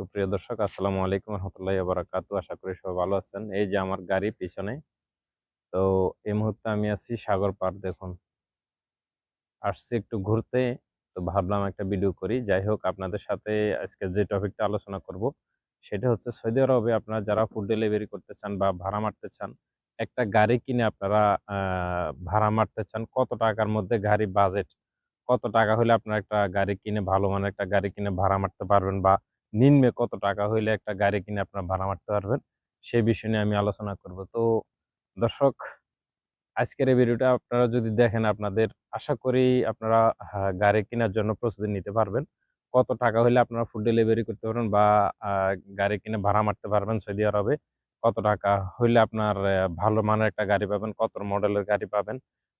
সুপ্রিয় দর্শক, আসসালামু আলাইকুম রহমতুল্লাহ বারাকাতু আশা করি সবাই ভালো আছেন। এই যে আমার গাড়ি পিছনে, তো এই মুহূর্তে আমি আছি সাগর পার দেখুন। আসছি একটু ঘুরতে, তো ভাবলাম একটা ভিডিও করি। যাই হোক, আপনাদের সাথে আজকে যে টপিকটা আলোচনা করব, সেটা হচ্ছে সৌদি আরবে আপনারা যারা ফুড ডেলিভারি করতে চান বা ভাড়া মারতে চান, একটা গাড়ি কিনে আপনারা ভাড়া মারতে চান, কত টাকার মধ্যে গাড়ি বাজেট কত টাকা হলে আপনারা একটা গাড়ি কিনে, ভালো মানের একটা গাড়ি কিনে ভাড়া মারতে পারবেন বা নিম্নে কত টাকা হইলে একটা গাড়ি কিনে আপনারা ভাড়া মারতে পারবেন, সেই বিষয় নিয়ে আমি আলোচনা করব। তো দর্শক, আজকের এই ভিডিওটা আপনারা যদি দেখেন আপনাদের, আশা করি আপনারা গাড়ি কেনার জন্য প্রস্তুতি নিতে পারবেন। কত টাকা হলে আপনারা ফুড ডেলিভারি করতে পারবেন বা গাড়ি কিনে ভাড়া মারতে পারবেন সৌদি আরবে। কত টাকা হইলে আপনার ভালো মানের একটা গাড়ি পাবেন, কত মডেলের গাড়ি পাবেন।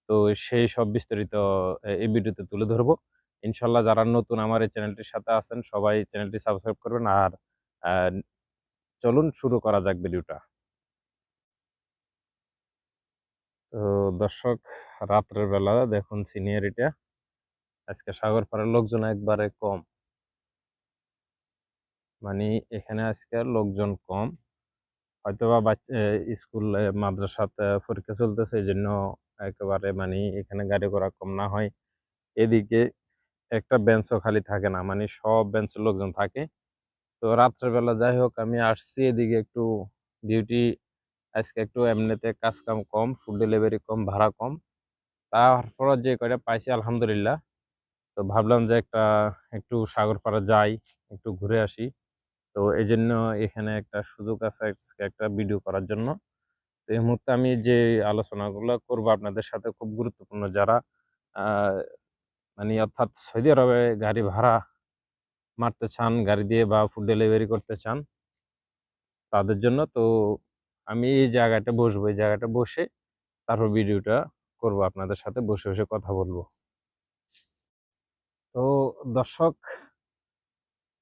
তো সেই সব বিস্তারিত এই ভিডিওতে তুলে ধরবো। ইনশাল্লাহ যারা নতুন আমার এই চ্যানেলটির সাথে আছেন, সবাই চ্যানেলটি সাবস্ক্রাইব করবেন আর চলুন শুরু করা যাক ভিডিওটা। তো দর্শক, রাত্রের বেলা দেখুন সিনিয়র সিনিয়রিটা। আজকে সাগর পাড়ের লোকজন একবারে কম। মানে এখানে আজকে লোকজন কম। হয়তোবা বাচ্চা স্কুল মাদ্রাসাতে পরীক্ষা চলতেছে এই জন্য একেবারে মানে এখানে গাড়ি ঘোড়া কম না হয়। এদিকে একটা বেঞ্চও খালি থাকে না। মানে সব বেঞ্চের লোকজন থাকে। তো রাত্রেবেলা যাই হোক, আমি আসছি এদিকে একটু ডিউটি আজকে একটু এমনিতে কাজ কাম ফুড ডেলিভারি কম, ভাড়া কম। তারপর যে কয়টা পাইছি, আলহামদুলিল্লাহ। তো ভাবলাম যে একটা, একটু সাগর পাড়ে যাই, একটু ঘুরে আসি। তো এই জন্য এখানে একটা সুযোগ আছে আজকে একটা ভিডিও করার জন্য। তো এই মুহূর্তে আমি যে আলোচনাগুলো করব আপনাদের সাথে খুব গুরুত্বপূর্ণ যারা মানে অর্থাৎ সৌদি আরবে গাড়ি ভাড়া মারতে চান, গাড়ি দিয়ে বা ফুড ডেলিভারি করতে চান, তাদের জন্য তো আমি এই জায়গাটা বসবো। এই জায়গাটা বসে তারপর ভিডিওটা করব, আপনাদের সাথে বসে বসে কথা বলব। তো দর্শক,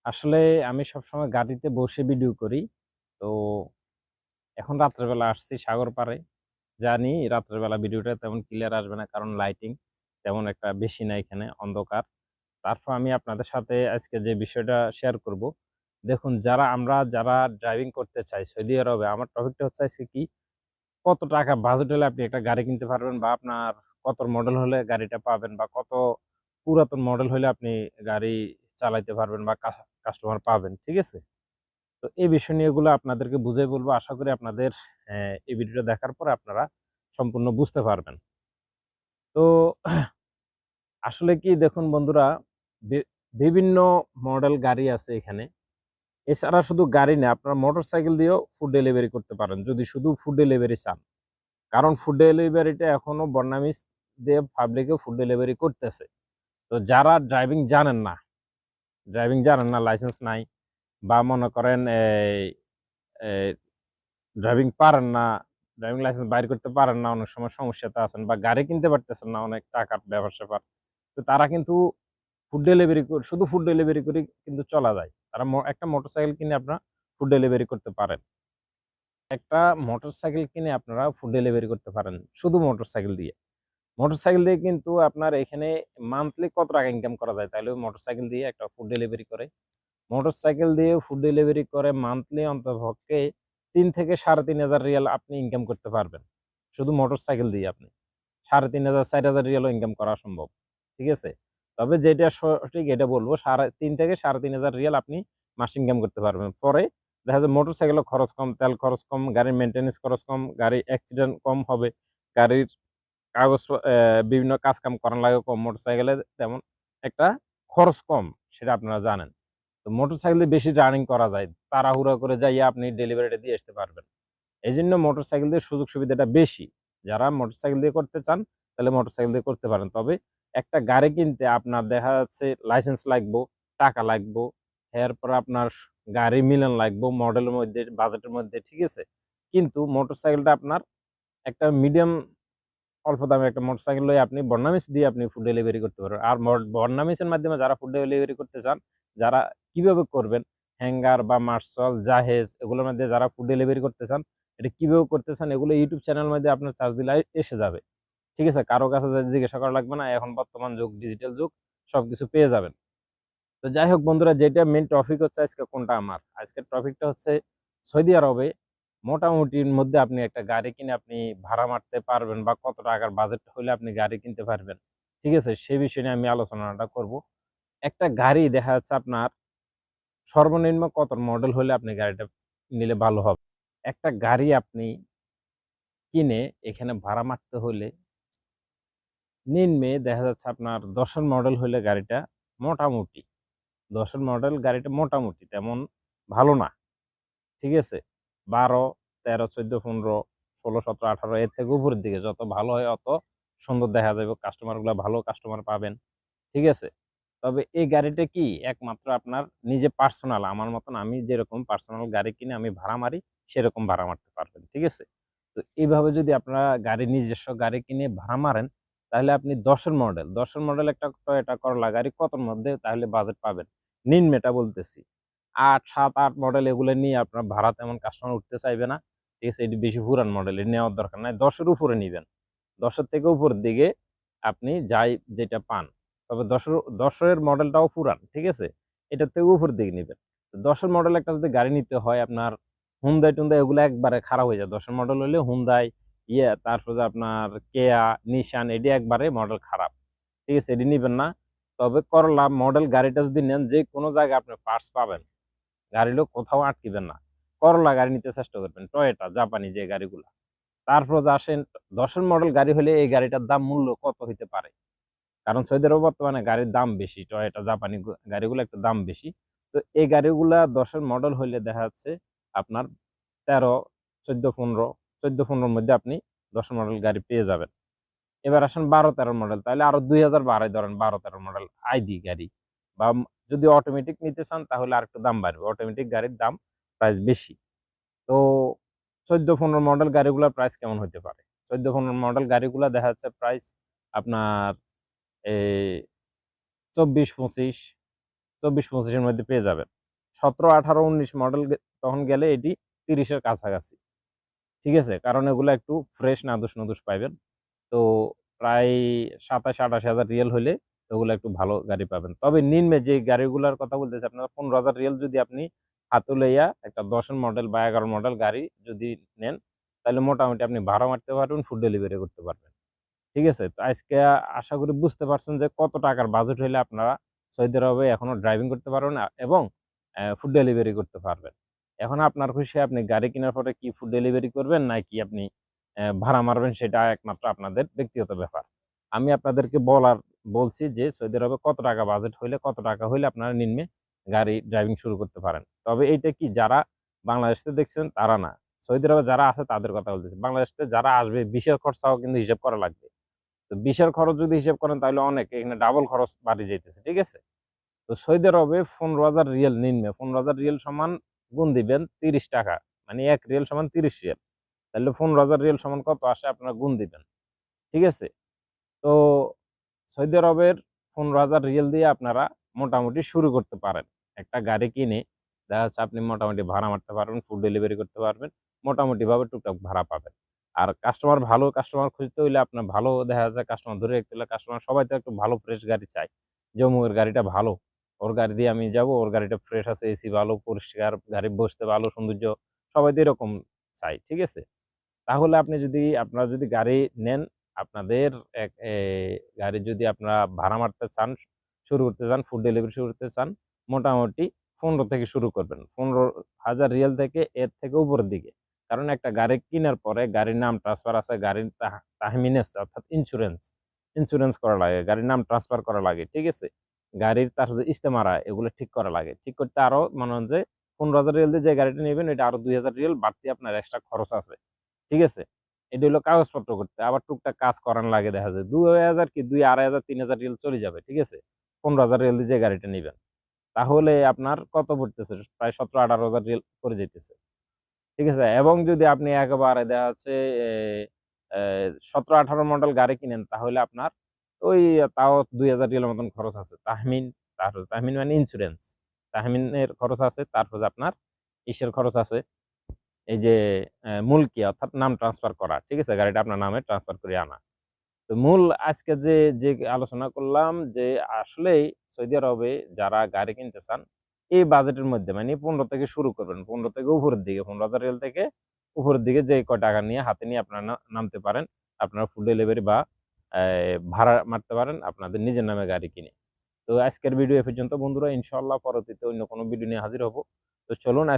আসলে আমি সবসময় গাড়িতে বসে ভিডিও করি। তো এখন রাত্রেবেলা আসছি সাগর পাড়ে। জানি রাত্রেবেলা ভিডিওটা তেমন ক্লিয়ার আসবে না কারণ লাইটিং তেমন একটা বেশি না এখানে, অন্ধকার। তারপর আমি আপনাদের সাথে আজকে যে বিষয়টা শেয়ার করব, দেখুন যারা আমরা যারা ড্রাইভিং করতে চাই সৌদি আরবে, আমার টপিকটা হচ্ছে আজকে কি? কত টাকা বাজেট হলে আপনি একটা গাড়ি কিনতে পারবেন বা আপনার কত মডেল হলে গাড়িটা পাবেন বা কত পুরাতন মডেল হলে আপনি গাড়ি চালাইতে পারবেন বা কাস্টমার পাবেন, ঠিক আছে? তো এই বিষয় নিয়ে এগুলো আপনাদেরকে বুঝাই বলব। আশা করি আপনাদের এই ভিডিওটা দেখার পরে আপনারা সম্পূর্ণ বুঝতে পারবেন। তো আসলে কি দেখুন বন্ধুরা বিভিন্ন মডেল গাড়ি আছে এখানে। এছাড়া শুধু গাড়ি না, আপনারা মোটর সাইকেল দিয়েও ফুড ডেলিভারি করতে পারেন, যদি শুধু ফুড ডেলিভারি চান। কারণ ফুড ডেলিভারিটা এখনও বর্ণামিস দিয়ে পাবলিকে ফুড ডেলিভারি করতেছে। তো যারা ড্রাইভিং জানেন না ড্রাইভিং জানেন না লাইসেন্স নাই, বা মনে করেন ড্রাইভিং পারেন না ড্রাইভিং লাইসেন্স বাইর করতে পারেন না, অনেক সময় সমস্যাতে আছেন বা গাড়ি কিনতে পারতেছেন না অনেক টাকার ব্যাপার স্যাপার। তো তারা কিন্তু ফুড ডেলিভারি শুধু ফুড ডেলিভারি করে কিন্তু চলা যায়। তারা একটা মোটরসাইকেল কিনে আপনারা ফুড ডেলিভারি করতে পারেন। একটা মোটরসাইকেল কিনে আপনারা ফুড ডেলিভারি করতে পারেন, শুধু মোটরসাইকেল দিয়ে। মোটরসাইকেল দিয়ে কিন্তু আপনার এখানে মান্থলি কত টাকা ইনকাম করা যায় তাহলে মোটরসাইকেল দিয়ে একটা ফুড ডেলিভারি করে। মোটরসাইকেল দিয়ে ফুড ডেলিভারি করে মান্থলি অন্তপক্ষে তিন থেকে সাড়ে তিন হাজার রিয়াল আপনি ইনকাম করতে পারবেন। শুধু মোটরসাইকেল দিয়ে আপনি। সাড়ে তিন হাজার, চার হাজার রিয়ালও ইনকাম করা সম্ভব, ঠিক আছে? তবে যেটা সঠিক এটা বলব, সাড়ে তিন থেকে সাড়ে তিন হাজার রিয়াল আপনি মাস ইনকাম করতে পারবেন। পরে দেখা যায় মোটরসাইকেলের খরচ কম, তেল খরচ কম, গাড়ির মেনটেন্স খরচ কম গাড়ি অ্যাক্সিডেন্ট কম হবে, গাড়ির কাগজ বিভিন্ন কাজ কাম করার লাগে কম মোটরসাইকেলে তেমন একটা খরচ কম, সেটা আপনারা জানেন। তো মোটরসাইকেল দিয়ে বেশি রানিং করা যায় তাড়াহুড়া করে যাইয়ে আপনি ডেলিভারিটা দিয়ে আসতে পারবেন। এই জন্য মোটরসাইকেল দিয়ে সুযোগ সুবিধাটা বেশি। যারা মোটরসাইকেল দিয়ে করতে চান, তাহলে মোটরসাইকেল দিয়ে করতে পারেন। তবে একটা গাড়ি কিনতে আপনার দেখা যাচ্ছে লাইসেন্স লাগবো, টাকা লাগবো, এরপর আপনার গাড়ি মিলন লাগবো মডেলের মধ্যে বাজেটের মধ্যে, ঠিক আছে? কিন্তু মোটরসাইকেলটা আপনার একটা মিডিয়াম অল্প দামে একটা মোটরসাইকেল লয়ে আপনি বর্ণামিস দিয়ে আপনি ফুড ডেলিভারি করতে পারবেন। আর বর্ণামিসের মাধ্যমে যারা ফুড ডেলিভারি করতে চান, যারা কীভাবে করবেন হ্যাঙ্গার বা মার্শাল, জাহেজ, এগুলোর মধ্যে যারা ফুড ডেলিভারি করতে চান, এটা কীভাবে করতে চান, এগুলো ইউটিউব চ্যানেল মধ্যে আপনার চার্জ দিলে এসে যাবে। ঠিক আছে? কারও কাছে জিজ্ঞাসা করা লাগবে না, এখন বর্তমান যুগ ডিজিটাল যুগ, সবকিছু পেয়ে যাবেন। তো যাই হোক বন্ধুরা, যেটা মেন টপিক হচ্ছে আজকে কোনটা আমার? আজকের টপিকটা হচ্ছে সৌদি আরবে মোটামুটির মধ্যে আপনি একটা গাড়ি কিনে আপনি ভাড়া মারতে পারবেন বা কত টাকার বাজেট হলে আপনি গাড়ি কিনতে পারবেন। ঠিক আছে? সে বিষয় নিয়ে আমি আলোচনাটা করব। একটা গাড়ি দেখা যাচ্ছে আপনার সর্বনিম্ন কত মডেল হলে আপনি গাড়িটা নিলে ভালো হবে? একটা গাড়ি আপনি কিনে এখানে ভাড়া মারতে হলে নিম্নে দেখা যাচ্ছে আপনার দশের মডেল হলে গাড়িটা মোটামুটি, দশের মডেল গাড়িটা মোটামুটি তেমন ভালো না। ঠিক আছে? বারো, তেরো, চোদ্দ, পনেরো, ষোলো, সতেরো, আঠারো, এর থেকে উপরের দিকে যত ভালো হয় অত সুন্দর দেখা যাবে। কাস্টমারগুলো ভালো কাস্টমার পাবেন। ঠিক আছে? তবে এই গাড়িটা কি একমাত্র আপনার নিজে পার্সোনাল আমার মতন আমি যেরকম পার্সোনাল গাড়ি কিনে আমি ভাড়া মারি, সেরকম ভাড়া মারতে পারবেন, ঠিক আছে? তো এইভাবে যদি আপনারা গাড়ি, নিজস্ব গাড়ি কিনে ভাড়া মারেন, তাহলে আপনি দশের মডেল দশের মডেল একটা টয়োটা করলা গাড়ি কতর মধ্যে তাহলে বাজেট পাবেন? নিম্নটা বলতেছি। আট, সাত, আট মডেল এগুলো নিয়ে আপনার ভাড়া তেমন কাস্টমার উঠতে চাইবে না, ঠিক আছে? এটি বেশি পুরান মডেলের নেওয়ার দরকার নাই, দশের উপরে নিবেন। দশের থেকে উপরের দিকে আপনি যাই, যেটা পান তবে দশের দশের মডেলটাও পুরান, ঠিক আছে? এটার থেকে উপরের দিকে নেবেন। দশের মডেল একটা যদি গাড়ি নিতে হয়, আপনার হুন্দাই টুন্দাই এগুলো একবারে খারাপ হয়ে যায়। দশের মডেল হলে হুন্দাই ইয়ে তারপর যে আপনার কেয়া নিশান এটি একবারে মডেল খারাপ। ঠিক আছে? এটি নিবেন না। তবে করলা মডেল গাড়িটা যদি নেন, যে কোনো জায়গায় আপনি পার্টস পাবেন। গাড়িগুলো কোথাও আটকিবেন না। করলা গাড়ি নিতে চেষ্টা করবেন টয়েটা জাপানি যে গাড়িগুলো। তারপর আসেন, দশের মডেল গাড়ি হলে এই গাড়িটার দাম মূল্য কত হইতে পারে? কারণ সৌদি আরব বর্তমানে গাড়ির দাম বেশি টয়েটা জাপানি গাড়িগুলো একটু দাম বেশি। তো এই গাড়িগুলা দশের মডেল হইলে দেখা যাচ্ছে আপনার তেরো, চোদ্দ, পনেরো, চোদ্দ, পনেরোর মধ্যে আপনি দশ মডেল গাড়ি পেয়ে যাবেন। এবার আসেন বারো তেরো মডেল তাহলে আরও দুই হাজার বাড়াই ধরেন বারো তেরো মডেল আইডি গাড়ি। বা যদি অটোমেটিক নিতে চান তাহলে আর একটু দাম বাড়বে অটোমেটিক গাড়ির দাম প্রাইস বেশি। তো চোদ্দ পনেরো মডেল গাড়িগুলোর প্রাইস কেমন হতে পারে? চোদ্দ পনেরো মডেল গাড়িগুলো দেখা যাচ্ছে প্রাইস আপনার এই চব্বিশ পঁচিশ, চব্বিশ পঁচিশের মধ্যে পেয়ে যাবেন। সতেরো, আঠারো, উনিশ মডেল তখন গেলে এটি তিরিশের কাছাকাছি। ঠিক আছে? কারণ এগুলো একটু ফ্রেশ নাদুস, নদুস পাইবেন। তো প্রায় সাতাশ আঠাশ হাজার রিয়েল হলে ওগুলো একটু ভালো গাড়ি পাবেন। তবে নিম্নে যে গাড়িগুলোর কথা বলতেছে, আপনারা পনেরো হাজার রিয়েল যদি আপনি হাতে লইয়া একটা দশের মডেল বা এগারো মডেল গাড়ি যদি নেন, তাহলে মোটামুটি আপনি ভাড়া মারতে পারবেন ফুড ডেলিভারি করতে পারবেন। ঠিক আছে? তো আজকে আশা করি বুঝতে পারছেন যে কত টাকার বাজেট হলে আপনারা সৌদি আরবে এখনও ড্রাইভিং করতে পারবেন এবং ফুড ডেলিভারি করতে পারবেন। এখন আপনার খুশি আপনি গাড়ি কেনার পরে কি ফুড ডেলিভারি করবেন নাকি আপনি ভাড়া মারবেন সেটা একমাত্র আপনাদের ব্যক্তিগত ব্যাপার। আমি আপনাদেরকে বলার, বলছি যে সৌদি আরবে কত টাকা বাজেট হইলে কত টাকা হইলে আপনারা নিম্নে গাড়ি ড্রাইভিং শুরু করতে পারেন। তবে এইটা কি যারা বাংলাদেশে দেখছেন তারা না। সৌদি আরবে যারা আছে তাদের কথা বলতেছি। বাংলাদেশে যারা আসবে বিশের খরচাও কিন্তু হিসাব করা লাগবে। তো বিশের খরচ যদি হিসাব করেন তাহলে অনেক, এখানে ডাবল খরচ বাড়ি যাইতেছে, ঠিক আছে? তো সৌদি আরবে পনেরো হাজার রিয়েল নিম্নে, পনেরো হাজার রিয়েল সমান গুণ দিবেন তিরিশ টাকা মানে এক রিয়েল সমান তিরিশ রিয়েল। তাহলে পনেরো হাজার রিয়েল সমান কত আসে? আপনারা গুণ দিবেন, ঠিক আছে? তো সৌদি আরবের পনেরো হাজার রিয়েল দিয়ে আপনারা মোটামুটি শুরু করতে পারেন। একটা গাড়ি কিনে, দেখা যাচ্ছে আপনি মোটামুটি ভাড়া মারতে পারবেন ফুড ডেলিভারি করতে পারবেন মোটামুটি ভাবে টুকটাক ভাড়া পাবেন। আর কাস্টমার ভালো কাস্টমার খুঁজতে হইলে আপনার ভালো দেখা যাচ্ছে কাস্টমার ধরে রাখতে হলে কাস্টমার সবাই তো একটু ভালো ফ্রেশ গাড়ি চাই যে অমুকের গাড়িটা ভালো। ওর গাড়ি দিয়ে আমি যাব, ওর গাড়িটা ফ্রেশ আছে এসি ভালো, পরিষ্কার, গাড়ি বসতে ভালো, সৌন্দর্য সবাই তো এরকম চাই ঠিক আছে? তাহলে আপনি যদি, আপনারা যদি গাড়ি নেন, আপনাদের এক গাড়ি যদি আপনারা ভাড়া মারতে চান, শুরু করতে চান ফুড ডেলিভারি শুরু করতে চান, মোটামুটি পনেরো থেকে শুরু করবেন। পনেরো হাজার রিয়াল থেকে এর থেকে উপরের দিকে। কারণ একটা গাড়ি কেনার পরে গাড়ির নাম ট্রান্সফার আছে, গাড়ির তাহমিনেস অর্থাৎ ইন্স্যুরেন্স ইন্স্যুরেন্স করা লাগে, গাড়ির নাম ট্রান্সফার করা লাগে, ঠিক আছে? গাড়ির তার যে ইস্তেমারা এগুলো ঠিক করা লাগে। ঠিক করতে আরও মনে হয় যে পনেরো হাজার রিয়াল দিয়ে যে গাড়িটা নেবেন এটা আরও দুই হাজার রিয়াল বাড়তি আপনার এক্সট্রা খরচ আছে, ঠিক আছে? এটা হলো কাগজপত্র করতে। আবার টুকটাক কাজ করান লাগে দেখা যায়। দুই হাজার কি? দুই, আড়াই হাজার, তিন হাজার রিয়েল চলে যাবে, ঠিক আছে? পনেরো হাজার রিয়াল দিয়ে যে গাড়িটা নেবেন। তাহলে আপনার কত পড়তেছে? প্রায় সতেরো, আঠারো হাজার রিয়াল পড়ে যাইতেছে। ঠিক আছে? এবং যদি আপনি একেবারে দেখা যাচ্ছে সতেরো আঠারো মডেল গাড়ি কিনেন তাহলে আপনার ওই তাও দুই হাজার রিয়ালের মতন খরচ আছে। তাহমিন তারপর তাহমিন মানে ইন্স্যুরেন্স তাহমিনের খরচ আছে তারপর আপনার ইসের খরচ আছে এই যে আহ, মুলকি অর্থাৎ নাম ট্রান্সফার করা। ঠিক আছে? গাড়িটা আপনার নামে ট্রান্সফার করে আনা। তো মূল আজকে যে যে আলোচনা করলাম যে আসলেই সৌদি আরবে যারা গাড়ি কিনতে চান এই বাজেটের মধ্যে মানে পনেরো থেকে শুরু করবেন। পনেরো থেকে উপরের দিকে, পনেরো হাজার রিয়াল থেকে উপরের দিকে যে ক টাকা নিয়ে হাতে নিয়ে আপনারা নামতে পারেন, আপনারা ফুল ডেলিভারি বা ভাড়া মারতে পারেন, আপনাদের নিজের নামে গাড়ি কিনে। তো আজকের ভিডিও এ পর্যন্ত বন্ধুরা ইনশাল্লাহ পরবর্তীতে অন্য কোনো ভিডিও নিয়ে হাজির হব। তো চলুন আজ